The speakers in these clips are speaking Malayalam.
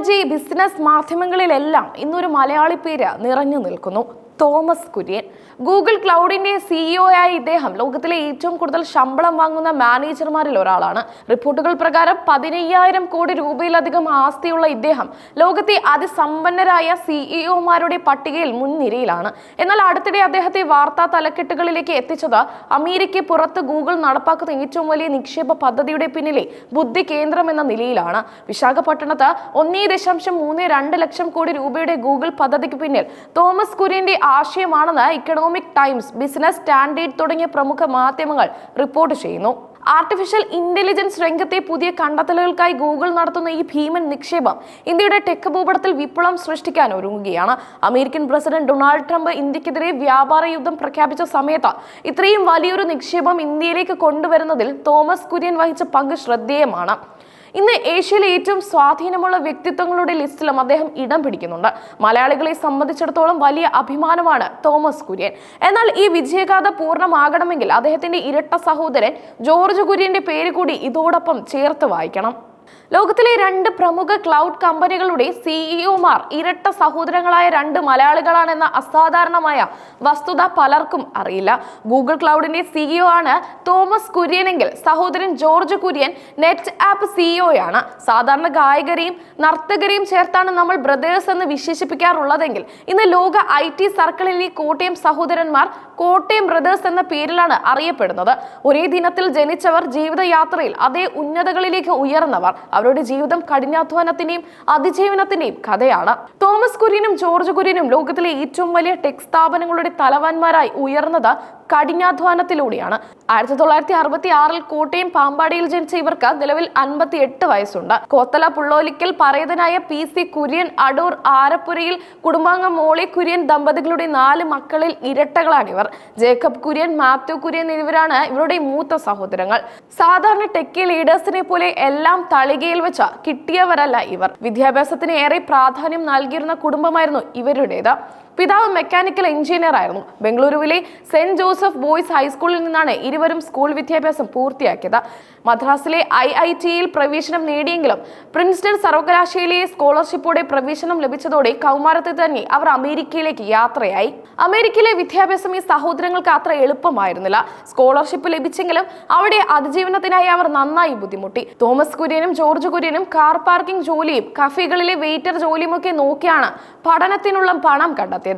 ടെക്നോളജി ബിസിനസ് മാധ്യമങ്ങളിലെല്ലാം ഇന്നൊരു മലയാളി പേര് നിറഞ്ഞു നിൽക്കുന്നു. തോമസ് കുര്യൻ. ഗൂഗിൾ ക്ലൗഡിന്റെ സിഇഒ ആയ ഇദ്ദേഹം ലോകത്തിലെ ഏറ്റവും കൂടുതൽ ശമ്പളം വാങ്ങുന്ന മാനേജർമാരിൽ ഒരാളാണ്. റിപ്പോർട്ടുകൾ പ്രകാരം പതിനയ്യായിരം കോടി രൂപയിലധികം ആസ്തിയുള്ള ഇദ്ദേഹം ലോകത്തെ അതിസമ്പന്നരായ സിഇഒമാരുടെ പട്ടികയിൽ മുൻനിരയിലാണ്. എന്നാൽ അടുത്തിടെ അദ്ദേഹത്തെ വാർത്താ തലക്കെട്ടുകളിലേക്ക് എത്തിച്ചത് അമേരിക്ക പുറത്ത് ഗൂഗിൾ നടപ്പാക്കുന്ന ഏറ്റവും വലിയ നിക്ഷേപ പദ്ധതിയുടെ പിന്നിലെ ബുദ്ധി കേന്ദ്രം എന്ന നിലയിലാണ്. വിശാഖപട്ടണത്ത് ഒന്നേ ദശാംശം മൂന്ന് രണ്ട് ലക്ഷം കോടി രൂപയുടെ ഗൂഗിൾ പദ്ധതിക്ക് പിന്നിൽ തോമസ് കുര്യന്റെ ആശയമാണെന്ന് ഇക്കണോമിക് ടൈംസ് ബിസിനസ് സ്റ്റാൻഡേർഡ് തുടങ്ങിയ പ്രമുഖ മാധ്യമങ്ങൾ റിപ്പോർട്ട് ചെയ്യുന്നു. ആർട്ടിഫിഷ്യൽ ഇന്റലിജൻസ് രംഗത്തെ പുതിയ കണ്ടെത്തലുകൾക്കായി ഗൂഗിൾ നടത്തുന്ന ഈ ഭീമൻ നിക്ഷേപം ഇന്ത്യയുടെ ടെക് ഭൂപടത്തിൽ വിപ്ലവം സൃഷ്ടിക്കാൻ ഒരുങ്ങുകയാണ്. അമേരിക്കൻ പ്രസിഡന്റ് ഡൊണാൾഡ് ട്രംപ് ഇന്ത്യക്കെതിരെ വ്യാപാര യുദ്ധം പ്രഖ്യാപിച്ച സമയത്ത് ഇത്രയും വലിയൊരു നിക്ഷേപം ഇന്ത്യയിലേക്ക് കൊണ്ടുവരുന്നതിൽ തോമസ് കുര്യൻ വഹിച്ച പങ്ക് ശ്രദ്ധേയമാണ്. ഇന്ന് ഏഷ്യയിലെ ഏറ്റവും സ്വാധീനമുള്ള വ്യക്തിത്വങ്ങളുടെ ലിസ്റ്റിലും അദ്ദേഹം ഇടം പിടിക്കുന്നുണ്ട്. മലയാളികളെ സംബന്ധിച്ചിടത്തോളം വലിയ അഭിമാനമാണ് തോമസ് കുര്യൻ. എന്നാൽ ഈ വിജയഗാഥ പൂർണമാകണമെങ്കിൽ അദ്ദേഹത്തിന്റെ ഇരട്ട സഹോദരൻ ജോർജ് കുര്യന്റെ പേര് കൂടി ഇതോടൊപ്പം ചേർത്ത് വായിക്കണം. ലോകത്തിലെ രണ്ട് പ്രമുഖ ക്ലൗഡ് കമ്പനികളുടെ സിഇഒമാർ ഇരട്ട സഹോദരങ്ങളായ രണ്ട് മലയാളികളാണെന്ന അസാധാരണമായ വസ്തുത പലർക്കും അറിയില്ല. ഗൂഗിൾ ക്ലൗഡിന്റെ സിഇഒ ആണ് തോമസ് കുര്യനെങ്കിൽ സഹോദരൻ ജോർജ് കുര്യൻ നെറ്റ് ആപ്പ് സിഇഒയാണ് സാധാരണ ഗായകരെയും നർത്തകരെയും ചേർത്താണ് നമ്മൾ ബ്രദേഴ്സ് എന്ന് വിശേഷിപ്പിക്കാറുള്ളതെങ്കിൽ ഇന്ന് ലോക ഐ ടി ഈ കോട്ടയം സഹോദരന്മാർ കോട്ടയം ബ്രദേഴ്സ് എന്ന പേരിലാണ് അറിയപ്പെടുന്നത്. ഒരേ ദിനത്തിൽ ജനിച്ചവർ ജീവിതയാത്രയിൽ അതേ ഉന്നതകളിലേക്ക് ഉയർന്നവർ. അവരുടെ ജീവിതം കഠിനാധ്വാനത്തിന്റെയും അതിജീവനത്തിന്റെയും കഥയാണ്. തോമസ് കുര്യനും ജോർജ് കുര്യനും ലോകത്തിലെ ഏറ്റവും വലിയ ടെക് സ്ഥാപനങ്ങളുടെ തലവന്മാരായി ഉയർന്നത് കഠിനാധ്വാനത്തിലൂടെയാണ്. ആയിരത്തി തൊള്ളായിരത്തി അറുപത്തി ആറിൽ കോട്ടയം പാമ്പാടിയിൽ ജനിച്ച ഇവർക്ക് നിലവിൽ അൻപത്തി എട്ട് വയസ്സുണ്ട്. കോത്തല പുള്ളോലിക്കൽ പറയതനായ പി സി കുര്യൻ അടൂർ ആരപ്പുരയിൽ കുടുംബാംഗം മോളി കുര്യൻ ദമ്പതികളുടെ നാല് മക്കളിൽ ഇരട്ടകളാണ് ഇവർ. ജേക്കബ് കുര്യൻ മാത്യു കുര്യൻ എന്നിവരാണ് ഇവരുടെ മൂത്ത സഹോദരങ്ങൾ. സാധാരണ ടെക്കി ലീഡേഴ്സിനെ പോലെ എല്ലാം തളികയിൽ വെച്ച കിട്ടിയവരല്ല ഇവർ. വിദ്യാഭ്യാസത്തിന് ഏറെ പ്രാധാന്യം നൽകിയിരുന്ന കുടുംബമായിരുന്നു ഇവരുടേത്. പിതാവ് മെക്കാനിക്കൽ എഞ്ചിനീയർ ആയിരുന്നു. ബംഗളൂരുവിലെ സെന്റ് ജോസഫ് ബോയ്സ് ഹൈസ്കൂളിൽ നിന്നാണ് ഇരുവരും സ്കൂൾ വിദ്യാഭ്യാസം പൂർത്തിയാക്കിയത്. മദ്രാസിലെ ഐ ഐ ടിയിൽ പ്രവേശനം നേടിയെങ്കിലും പ്രിൻസ്റ്റൺ സർവകലാശാലയിലെ സ്കോളർഷിപ്പോടെ പ്രവേശനം ലഭിച്ചതോടെ കൗമാരത്തിൽ തന്നെ അവർ അമേരിക്കയിലേക്ക് യാത്രയായി. അമേരിക്കയിലെ വിദ്യാഭ്യാസം ഈ സഹോദരങ്ങൾക്ക് അത്ര എളുപ്പമായിരുന്നില്ല. സ്കോളർഷിപ്പ് ലഭിച്ചെങ്കിലും അവിടെ അതിജീവനത്തിനായി അവർ നന്നായി ബുദ്ധിമുട്ടി. തോമസ് കുര്യനും ജോർജ് കുര്യനും കാർ പാർക്കിംഗ് ജോലിയും കഫേകളിലെ വെയിറ്റർ ജോലിയുമൊക്കെ നോക്കിയാണ് പഠനത്തിനുള്ള പണം കണ്ടെത്തിയത്.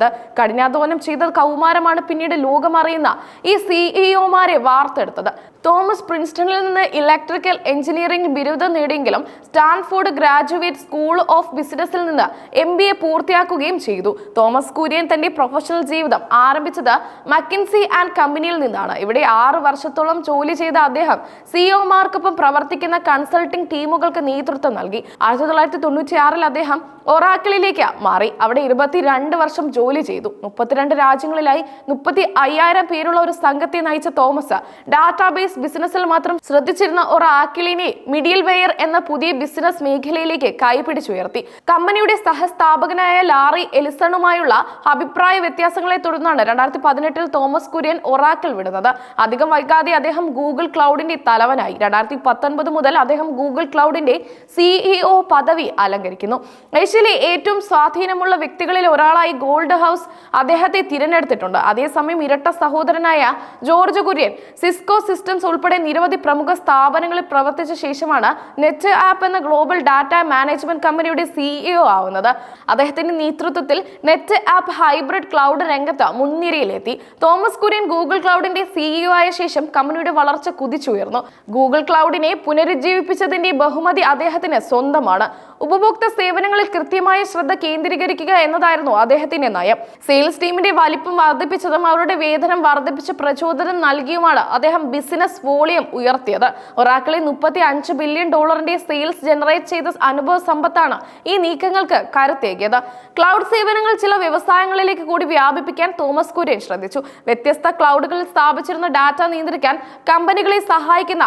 കഠിനാധ്വാനം ചെയ്ത കൗമാരമാണ് പിന്നീട് ലോകമറിയുന്ന ഈ സിഇഒമാരെ വാർത്തെടുത്തത്. തോമസ് പ്രിൻസ്റ്റണിൽ നിന്ന് ഇലക്ട്രിക്കൽ എഞ്ചിനീയറിംഗ് ബിരുദം നേടിയെങ്കിലും സ്റ്റാൻഫോർഡ് ഗ്രാജുവേറ്റ് സ്കൂൾ ഓഫ് ബിസിനസിൽ നിന്ന് എം ബി എ പൂർത്തിയാക്കുകയും ചെയ്തു. തോമസ് കുര്യൻ തന്റെ പ്രൊഫഷണൽ ജീവിതം ആരംഭിച്ചത് മക്കിൻസി ആൻഡ് കമ്പനിയിൽ നിന്നാണ്. ഇവിടെ ആറ് വർഷത്തോളം ജോലി ചെയ്ത അദ്ദേഹം സിഇഒമാർക്കൊപ്പം പ്രവർത്തിക്കുന്ന കൺസൾട്ടിംഗ് ടീമുകൾക്ക് നേതൃത്വം നൽകി. ആയിരത്തി തൊള്ളായിരത്തി തൊണ്ണൂറ്റി ആറിൽ അദ്ദേഹം ഒറാക്കിളിലേക്ക് മാറി. അവിടെ ഇരുപത്തിരണ്ട് വർഷം ജോലി ചെയ്തു. മുപ്പത്തിരണ്ട് രാജ്യങ്ങളിലായി മുപ്പത്തി അയ്യായിരം പേരുള്ള ഒരു സംഘത്തെ നയിച്ച തോമസ് ഡാറ്റാബേസ് ബിസിനസ്സിൽ മാത്രം ശ്രദ്ധിച്ചിരുന്ന ഒരു ആക്കിളിനെ മിഡിൽ വെയർ എന്ന പുതിയ ബിസിനസ് മേഖലയിലേക്ക് കൈപിടിച്ചുയർത്തി. കമ്പനിയുടെ സഹസ്ഥാപകനായ ലാറി എലിസണുമായുള്ള അഭിപ്രായ വ്യത്യാസങ്ങളെ തുടർന്നാണ് രണ്ടായിരത്തി പതിനെട്ടിൽ തോമസ് കുര്യൻ ഒറാക്കിൾ വിടുന്നത്. അധികം വൈകാതെ അദ്ദേഹം ഗൂഗിൾ ക്ലൗഡിന്റെ തലവനായി. രണ്ടായിരത്തി പത്തൊൻപത് മുതൽ അദ്ദേഹം ഗൂഗിൾ ക്ലൗഡിന്റെ സിഇഒ പദവി അലങ്കരിക്കുന്നു. ഏഷ്യയിലെ ഏറ്റവും സ്വാധീനമുള്ള വ്യക്തികളിൽ ഒരാളായി ഗോൾഡ് ഹൗസ് അദ്ദേഹത്തെ തിരഞ്ഞെടുത്തിട്ടുണ്ട്. അതേസമയം ഇരട്ട സഹോദരനായ ജോർജ് കുര്യൻ സിസ്കോ സിസ്റ്റംസ് ഉൾപ്പെടെ നിരവധി പ്രമുഖ സ്ഥാപനങ്ങളിൽ പ്രവർത്തിച്ച ശേഷമാണ് നെറ്റ് ആപ്പ് എന്ന ഗ്ലോബൽ ഡാറ്റ മാനേജ്മെന്റ് കമ്പനിയുടെ സിഇഒ ആവുന്നത്. അദ്ദേഹത്തിന്റെ നേതൃത്വത്തിൽ നെറ്റ് ആപ്പ് ഹൈബ്രിഡ് ക്ലൗഡ് രംഗത്ത് മുൻനിരയിലെത്തി. തോമസ് കുര്യൻ ഗൂഗിൾ ക്ലൗഡിന്റെ സിഇഒ ആയ ശേഷം കമ്പനിയുടെ വളർച്ച കുതിച്ചുയർന്നു. ഗൂഗിൾ ക്ലൗഡിനെ പുനരുജ്ജീവിപ്പിച്ചതിന്റെ ബഹുമതി അദ്ദേഹത്തിന് സ്വന്തമാണ്. ഉപഭോക്തൃ സേവനങ്ങളിൽ കൃത്യമായ ശ്രദ്ധ കേന്ദ്രീകരിക്കുക എന്നതായിരുന്നു അദ്ദേഹത്തിന്റെ നയം. സെയിൽസ് ടീമിന്റെ വലിപ്പം വർദ്ധിപ്പിച്ചതും അവരുടെ വേതനം വർദ്ധിപ്പിച്ച പ്രചോദനം നൽകിയുമാണ് അദ്ദേഹം ബിസിനസ് വോളിയം ഉയർത്തിയത്. ഒറാക്കിളിൽ മുപ്പത്തി അഞ്ച് ബില്യൺ ഡോളറിന്റെ സെയിൽസ് ജനറേറ്റ് ചെയ്ത അനുഭവ സമ്പത്താണ് ഈ നീക്കങ്ങൾക്ക് കരുത്തേകിയത്. ക്ലൗഡ് സേവനങ്ങൾ ചില വ്യവസായങ്ങളിലേക്ക് കൂടി വ്യാപിപ്പിക്കാൻ തോമസ് കുര്യൻ ശ്രദ്ധിച്ചു. വ്യത്യസ്ത ക്ലൗഡുകളിൽ സ്ഥാപിച്ചിരുന്ന ഡാറ്റ നിയന്ത്രിക്കാൻ കമ്പനികളെ സഹായിക്കുന്ന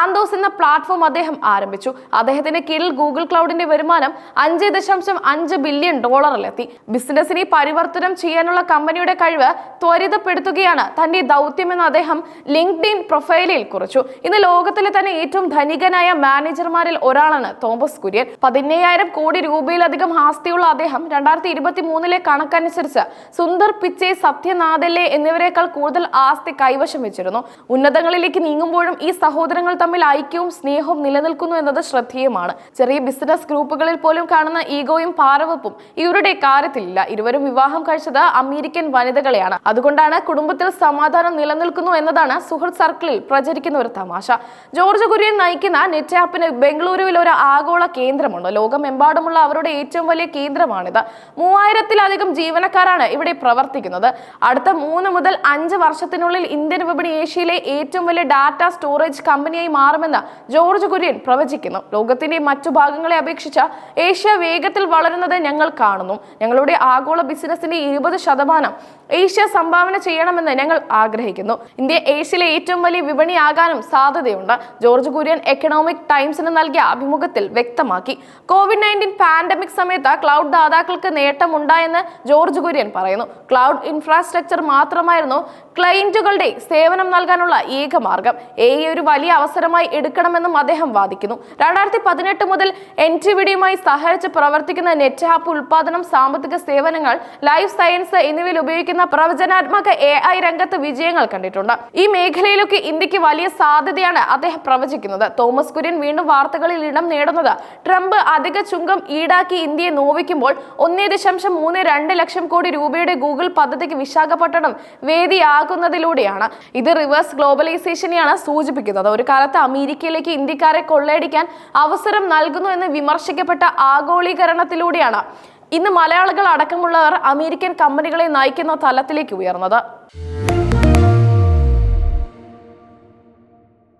ആന്തോസ് എന്ന പ്ലാറ്റ്ഫോം അദ്ദേഹം ആരംഭിച്ചു. അദ്ദേഹത്തിന്റെ കീഴിൽ ഗൂഗിൾ ക്ലൗഡിന്റെ വരുമാനം അഞ്ച് ദശാംശം അഞ്ച് ബില്യൺ ഡോളറിലെത്തി ബിസിനസിനെ പരിവർത്തനം ചെയ്യാനുള്ള കമ്പനിയുടെ കഴിവ് ത്വരിതപ്പെടുത്തുകയാണ്. തന്റെ ദൗത്യമെന്ന് അദ്ദേഹം ലിങ്ക്ഡിൻ പ്രൊഫൈലിൽ കുറിച്ചു. ഇന്ന് ലോകത്തിലെ തന്നെ ഏറ്റവും ധനികനായ മാനേജർമാരിൽ ഒരാളാണ് തോമസ് കുര്യൻ. പതിനയ്യായിരം കോടി രൂപയിലധികം ആസ്തിയുള്ള അദ്ദേഹം രണ്ടായിരത്തി ഇരുപത്തി മൂന്നിലെ കണക്കനുസരിച്ച് സുന്ദർ പിച്ചെ സത്യനാഥല്ലെ എന്നിവരെക്കാൾ കൂടുതൽ ആസ്തി കൈവശം വെച്ചിരുന്നു. ഉന്നതങ്ങളിലേക്ക് നീങ്ങുമ്പോഴും ഈ സഹോദരങ്ങൾ തമ്മിൽ ഐക്യവും സ്നേഹവും നിലനിൽക്കുന്നു എന്നത് ശ്രദ്ധേയമാണ്. ചെറിയ ബിസിനസ് ഗ്രൂപ്പുകളിൽ പോലും കാണുന്ന ഈഗോയും പാരവപ്പും ഇവരുടെ കാര്യത്തിലില്ല. ഇരുവരും വിവാഹം കഴിച്ചത് അമേരിക്കൻ വനിതകളെയാണ്. അതുകൊണ്ടാണ് കുടുംബത്തിൽ സമാധാനം നിലനിൽക്കുന്നു എന്നതാണ് സുഹൃത്ത് സർക്കിളിൽ പ്രചരിക്കുന്ന ഒരു തമാശ. ജോർജ് കുര്യൻ നയിക്കുന്ന നെറ്റ് ആപ്പിന് ബംഗളൂരുവിൽ ഒരു ആഗോള കേന്ദ്രമുണ്ട്. ലോകമെമ്പാടുമുള്ള അവരുടെ ഏറ്റവും വലിയ കേന്ദ്രമാണിത്. മൂവായിരത്തിലധികം ജീവനക്കാരാണ് ഇവിടെ പ്രവർത്തിക്കുന്നത്. അടുത്ത മൂന്ന് മുതൽ അഞ്ച് വർഷത്തിനുള്ളിൽ ഇന്ത്യൻ വിപണി ഏഷ്യയിലെ ഏറ്റവും വലിയ ഡാറ്റ സ്റ്റോറേജ് കമ്പനിയായി മാറുമെന്ന് ജോർജ് കുര്യൻ പ്രവചിക്കുന്നു. ലോകത്തിന്റെ മറ്റു ഭാഗങ്ങളെ അപേക്ഷിച്ച് ഏഷ്യ വേഗത്തിൽ വളരുന്നത് ഞങ്ങൾ കാണുന്നു. ഞങ്ങളുടെ ആഗോള ബിസിനസിന്റെ ഇരുപത് ശതമാനം ഏഷ്യ സംഭാവന ചെയ്യണമെന്ന് ഞങ്ങൾ ആഗ്രഹിക്കുന്നു. ഇന്ത്യ ഏഷ്യയിലെ ഏറ്റവും വലിയ വിപണിയാകാനും സാധ്യതയുണ്ട്. ജോർജ് കുര്യൻ എക്കണോമിക് ടൈംസിന് നൽകിയ അഭിമുഖത്തിൽ വ്യക്തമാക്കി. കോവിഡ് നയന്റീൻ പാൻഡമിക് സമയത്ത് ക്ലൗഡ് ദാതാക്കൾക്ക് നേട്ടമുണ്ടായെന്ന് ജോർജ് കുര്യൻ പറയുന്നു. ക്ലൗഡ് ഇൻഫ്രാസ്ട്രക്ചർ മാത്രമായിരുന്നു ക്ലയന്റുകളുടെ സേവനം നൽകാനുള്ള ഏക മാർഗം എ ഒരു വലിയ അവസരമായി എടുക്കണമെന്നും അദ്ദേഹം വാദിക്കുന്നു. രണ്ടായിരത്തി പതിനെട്ട് മുതൽ എൻ ടി വിഡിയുമായി സഹകരിച്ച് പ്രവർത്തിക്കുന്ന നെറ്റ് ആപ്പ് ഉൽപാദനം സാമ്പത്തിക സേവനങ്ങൾ ലൈഫ് സയൻസ് എന്നിവയിൽ ഉപയോഗിക്കുന്ന പ്രവചനാത്മക എ ഐ രംഗത്ത് വിജയങ്ങൾ കണ്ടിട്ടുണ്ട്. ഈ മേഖലയിലൊക്കെ ഇന്ത്യയ്ക്ക് വലിയ സാധ്യതയാണ് അദ്ദേഹം പ്രവചിക്കുന്നത്. തോമസ് കുര്യൻ വീണ്ടും വാർത്തകളിൽ ഇടം നേടുന്നത് ട്രംപ് അധിക ചുങ്കം ഈടാക്കി ഇന്ത്യയെ നോവിക്കുമ്പോൾ ഒന്നേ ദശാംശം മൂന്ന് രണ്ട് ലക്ഷം കോടി രൂപയുടെ ഗൂഗിൾ പദ്ധതിക്ക് വിശാഖപട്ടണം വേദിയാകുന്നതിലൂടെയാണ്. ഇത് റിവേഴ്സ് ഗ്ലോബലൈസേഷനെയാണ് സൂചിപ്പിക്കുന്നത്. ഒരു കാലത്ത് അമേരിക്കയിലേക്ക് ഇന്ത്യക്കാരെ കൊള്ളയടിക്കാൻ അവസരം നൽകുന്നു എന്ന് വിമർശിക്കപ്പെട്ട ആഗോളീകരണത്തിലൂടെയാണ്. ഇന്ന് മലയാളികൾ അടക്കമുള്ളവർ അമേരിക്കൻ കമ്പനികളെ നയിക്കുന്ന തലത്തിലേക്ക് ഉയർന്നത്.